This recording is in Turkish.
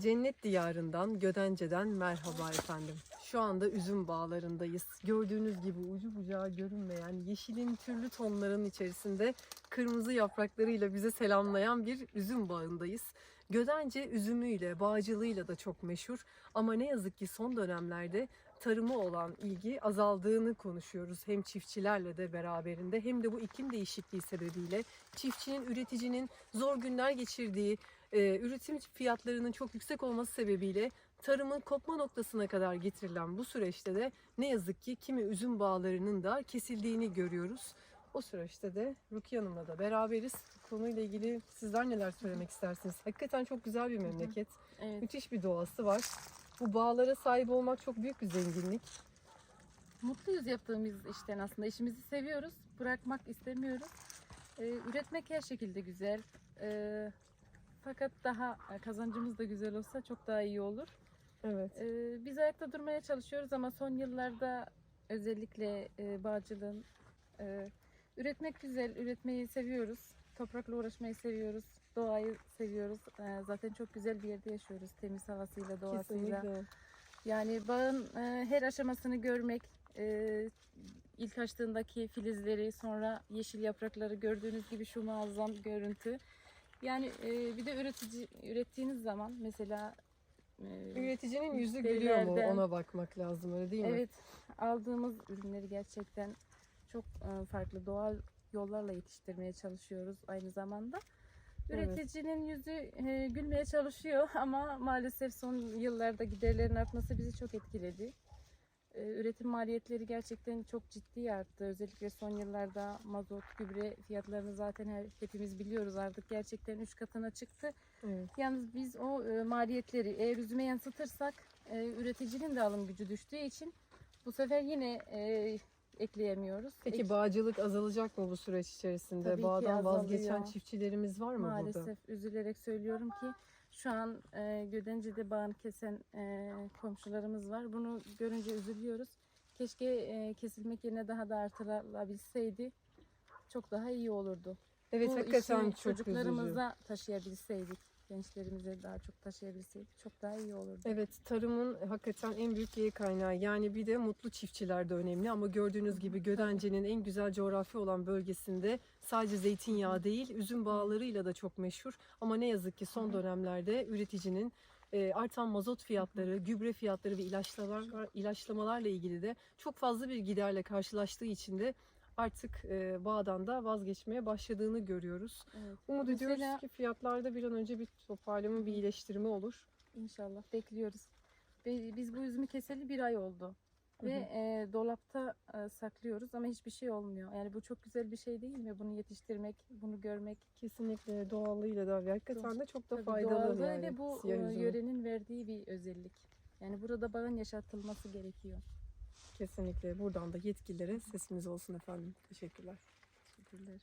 Cennet diyarından, Gödence'den merhaba efendim. Şu anda üzüm bağlarındayız. Gördüğünüz gibi ucu bucağı görünmeyen yeşilin türlü tonların içerisinde kırmızı yapraklarıyla bize selamlayan bir üzüm bağındayız. Gödence üzümüyle, bağcılığıyla da çok meşhur ama ne yazık ki son dönemlerde tarıma olan ilgi azaldığını konuşuyoruz. Hem çiftçilerle de beraberinde hem de bu iklim değişikliği sebebiyle çiftçinin, üreticinin zor günler geçirdiği, e, üretim fiyatlarının çok yüksek olması sebebiyle tarımın kopma noktasına kadar getirilen bu süreçte de ne yazık ki kimi üzüm bağlarının da kesildiğini görüyoruz. O süreçte de Rukiye Hanım'la da beraberiz. Bu konuyla ilgili sizler neler söylemek istersiniz? Hakikaten çok güzel bir memleket. Evet. Müthiş bir doğası var. Bu bağlara sahip olmak çok büyük bir zenginlik. Mutluyuz yaptığımız işten aslında. İşimizi seviyoruz. Bırakmak istemiyoruz. Ee, üretmek her şekilde güzel. Ee, fakat daha kazancımız da güzel olsa çok daha iyi olur. Evet. Ee, biz ayakta durmaya çalışıyoruz ama son yıllarda özellikle e, bağcılığın e, üretmek güzel, üretmeyi seviyoruz. Toprakla uğraşmayı seviyoruz. Doğayı seviyoruz. Ee, zaten çok güzel bir yerde yaşıyoruz. Temiz havasıyla, doğasıyla. Kesinlikle. Yani bağın e, her aşamasını görmek, e, ilk açtığındaki filizleri, sonra yeşil yaprakları gördüğünüz gibi şu muazzam görüntü. Yani e, bir de üretici ürettiğiniz zaman mesela e, Üreticinin yüzü gülüyor mu? Müşterilerden- Ona bakmak lazım öyle değil mi? evet aldığımız ürünleri gerçekten çok e, farklı doğal yollarla yetiştirmeye çalışıyoruz aynı zamanda. Evet. Üreticinin yüzü e, gülmeye çalışıyor ama maalesef son yıllarda giderlerin artması bizi çok etkiledi. E, üretim maliyetleri gerçekten çok ciddi arttı. Özellikle son yıllarda mazot, gübre fiyatlarını zaten her, hepimiz biliyoruz artık gerçekten 3 katına çıktı. Evet. Yalnız biz o e, maliyetleri eğer üzüme yansıtırsak e, üreticinin de alım gücü düştüğü için bu sefer yine e, ekleyemiyoruz. Peki Ek- bağcılık azalacak mı bu süreç içerisinde? Tabii ki Bağdan vazgeçen çiftçilerimiz var mı burada? Maalesef üzülerek söylüyorum ki şu an e, Gödence'de bağını kesen e, komşularımız var. Bunu görünce üzülüyoruz. Keşke e, kesilmek yerine daha da artırılabilseydi çok daha iyi olurdu. Evet Bu hakikaten işi çok üzücü. çocuklarımıza taşıyabilseydik, gençlerimize daha çok taşıyabilseydik çok daha iyi olurdu. Evet tarımın hakikaten en büyük gelir kaynağı. Yani bir de mutlu çiftçiler de önemli ama gördüğünüz gibi Gödence'nin en güzel coğrafi olan bölgesinde sadece zeytinyağı değil üzüm bağlarıyla da çok meşhur. Ama ne yazık ki son dönemlerde üreticinin e, artan mazot fiyatları, gübre fiyatları ve ilaçlamalar, ilaçlamalarla ilgili de çok fazla bir giderle karşılaştığı için de artık e, bağdan da vazgeçmeye başladığını görüyoruz. Evet. Umut Mesela- ediyoruz ki fiyatlarda bir an önce bir toparlama, bir iyileştirme olur. İnşallah bekliyoruz. Biz bu üzümü keseli bir ay oldu. Hı Ve hı. e, dolapta e, saklıyoruz ama hiçbir şey olmuyor. Yani bu çok güzel bir şey değil mi? Bunu yetiştirmek, bunu görmek. Kesinlikle doğallığıyla da hakikaten de çok da Tabii faydalı doğallığı yani. ve bu yörenin verdiği bir özellik. Yani burada bağın yaşatılması gerekiyor. Kesinlikle buradan da yetkililere sesimiz olsun efendim. Teşekkürler. Teşekkürler.